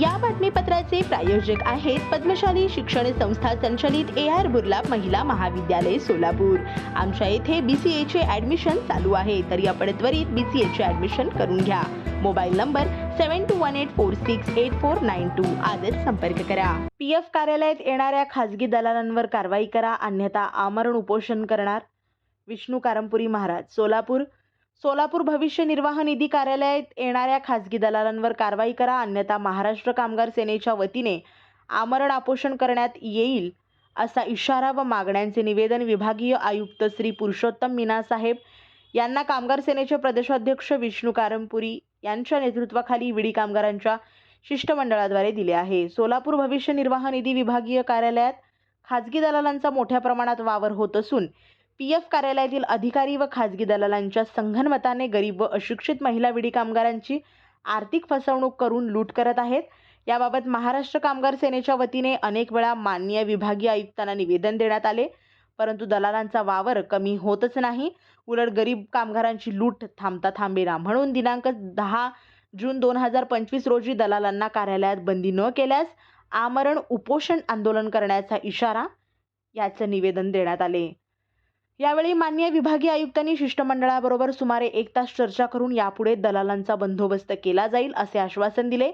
या बातमीपत्राचे प्रायोजक आहेत पद्मशाली शिक्षण संस्था संचलित ए आर बुर्ला महिला महाविद्यालय सोलापूर. आमच्या येथे बीसीए चे ऍडमिशन चालू आहे तरी आपण त्वरित बीसीए चे ऍडमिशन करून घ्या. Mobile number seven two one eight four six eight four nine two आजच संपर्क करा. पी एफ कार्यालयात येणाऱ्या खासगी दलालांवर कारवाई करा अन्यथा आमरण उपोषण करणार. विष्णू कारंपुरी महाराज सोलापूर. सोलापूर भविष्य निर्वाह निधी कार्यालयात येणाऱ्या खासगी दलालांवर कारवाई करा अन्यथा महाराष्ट्र कामगार सेनेच्या वतीने आमरण आपोषण करण्यात येईल असा इशारा व मागण्यांचे निवेदन विभागीय आयुक्त श्री पुरुषोत्तम मीना साहेब यांना कामगार सेनेचे प्रदेशाध्यक्ष विष्णू कारंपुरी यांच्या नेतृत्वाखाली विडी कामगारांच्या शिष्टमंडळाद्वारे दिले आहे. सोलापूर भविष्य निर्वाह निधी विभागीय कार्यालयात खाजगी दलालांचा मोठ्या प्रमाणात वावर होत असून पी एफ कार्यालयातील अधिकारी व खाजगी दलालांच्या संघनमताने गरीब व अशिक्षित महिला विडी कामगारांची आर्थिक फसवणूक करून लूट करत आहेत. याबाबत महाराष्ट्र कामगार सेनेच्या वतीने अनेक वेळा माननीय विभागीय आयुक्तांना निवेदन देण्यात आले. परंतु दलालांचा वावर कमी होतच नाही. उलट गरीब कामगारांची लूट थांबता थांबेना म्हणून दिनांक दहा जून दोन हजार पंचवीस रोजी दलालांना कार्यालयात बंदी न केल्यास आमरण उपोषण आंदोलन करण्याचा इशारा याचं निवेदन देण्यात आले. यावेळी मान्य विभागीय आयुक्तांनी शिष्टमंडळाबरोबर सुमारे एक तास चर्चा करून यापुढे दलालांचा बंदोबस्त केला जाईल असे आश्वासन दिले.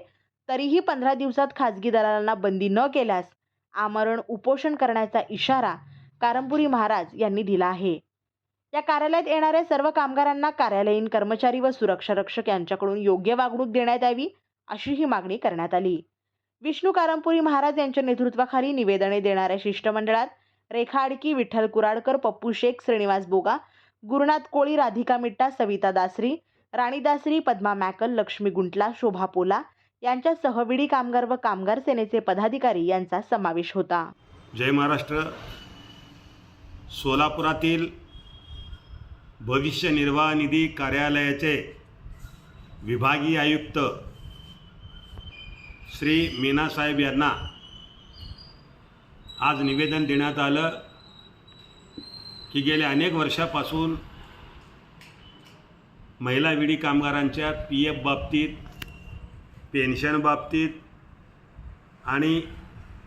तरीही पंधरा दिवसात खाजगी दलालांना बंदी न केल्यास आमरण उपोषण करण्याचा इशारा कारंपुरी महाराज यांनी दिला आहे. या कार्यालयात येणाऱ्या सर्व कामगारांना कार्यालयीन कर्मचारी व सुरक्षा रक्षक यांच्याकडून योग्य वागणूक देण्यात यावी अशी ही मागणी करण्यात आली. विष्णू कारंपुरी महाराज यांच्या नेतृत्वाखाली निवेदने देणाऱ्या शिष्टमंडळात रेखा आडकी विठ्ठल कुराडकर पप्पू शेख श्रीनिवास बोगा गुरुनाथ कोळी राधिका मिट्टा सविता दासरी राणी दासरी पद्मा मॅकल लक्ष्मी गुंटला शोभा पोला यांच्या सहविडी कामगार व कामगार सेनेचे पदाधिकारी यांचा समावेश होता. जय महाराष्ट्र. सोलापुरातील भविष्य निर्वाह निधी कार्यालयाचे विभागीय आयुक्त श्री मीनासाहेब यांना आज निवेदन देण्यात आलं की गेल्या अनेक वर्षापासून महिला विडी कामगारांच्या पी एफ बाबतीत पेन्शन बाबतीत आणि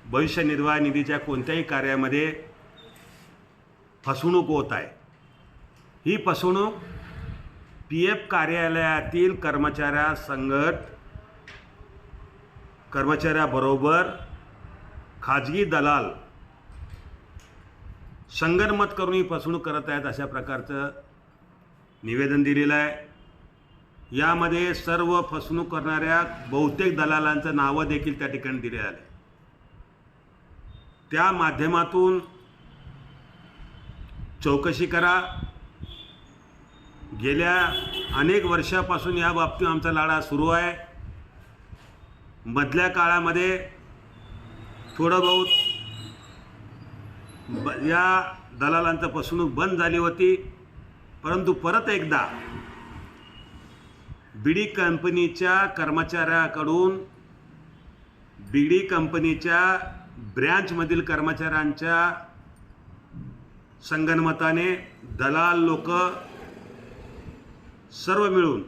भविष्य निर्वाह निधीच्या कोणत्याही कार्यामध्ये फसवणूक होत आहे. ही फसवणूक पी एफ कार्यालयातील कर्मचाऱ्या संघट कर्मचाऱ्याबरोबर खाजगी दलाल संगनमत करून ही फसवणूक करत आहेत अशा प्रकारचं निवेदन दिलेलं आहे. यामध्ये सर्व फसवणूक करणाऱ्या बहुतेक दलालांचं नावं देखील त्या ठिकाणी दिले आले त्या माध्यमातून चौकशी करा. गेल्या अनेक वर्षापासून या बाबतीत आमचा लढा सुरू आहे. मधल्या काळामध्ये थोडं बहुत ब या दलालांचं फसवणूक बंद झाली होती. परंतु परत एकदा बीडी कंपनीच्या कर्मचाऱ्याकडून बीडी कंपनीच्या ब्रँचमधील कर्मचाऱ्यांच्या संगनमताने दलाल लोक सर्व मिळून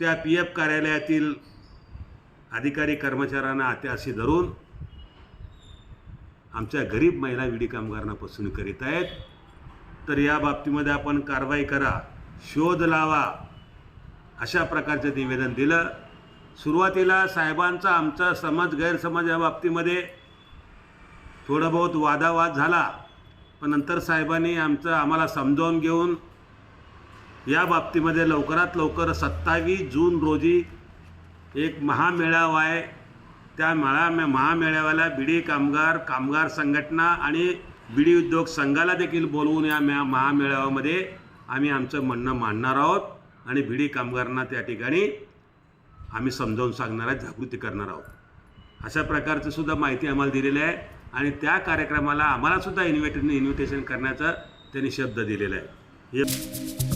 त्या पी एफ कार्यालयातील अधिकारी कर्मचाऱ्यांना आत्याशी धरून आमच्या गरीब महिला विडी कामगारांना फसवणूक करीत आहेत. तर या बाबतीमध्ये आपण कारवाई करा शोध लावा अशा प्रकारचं निवेदन दिलं. सुरुवातीला साहेबांचा आमचा समज गैरसमज या बाबतीमध्ये थोडं बहुत वादावाद झाला. पण नंतर साहेबांनी आमचं आम्हाला समजावून घेऊन या बाबतीमध्ये लवकरात लवकर सत्तावीस जून रोजी एक महामेळावा आहे. त्या मेळा महामेळाव्याला बिडी कामगार कामगार संघटना आणि बिडी उद्योग संघाला देखील बोलवून या म्या महामेळाव्यामध्ये आम्ही आमचं म्हणणं मांडणार आहोत आणि बिडी कामगारांना त्या ठिकाणी आम्ही समजावून सांगणार आहे जागृती करणार आहोत. अशा प्रकारचं सुद्धा माहिती आम्हाला दिलेली आहे आणि त्या कार्यक्रमाला आम्हालासुद्धा इन्व्हिटे इन्व्हिटेशन करण्याचा त्यांनी शब्द दिलेला आहे. हे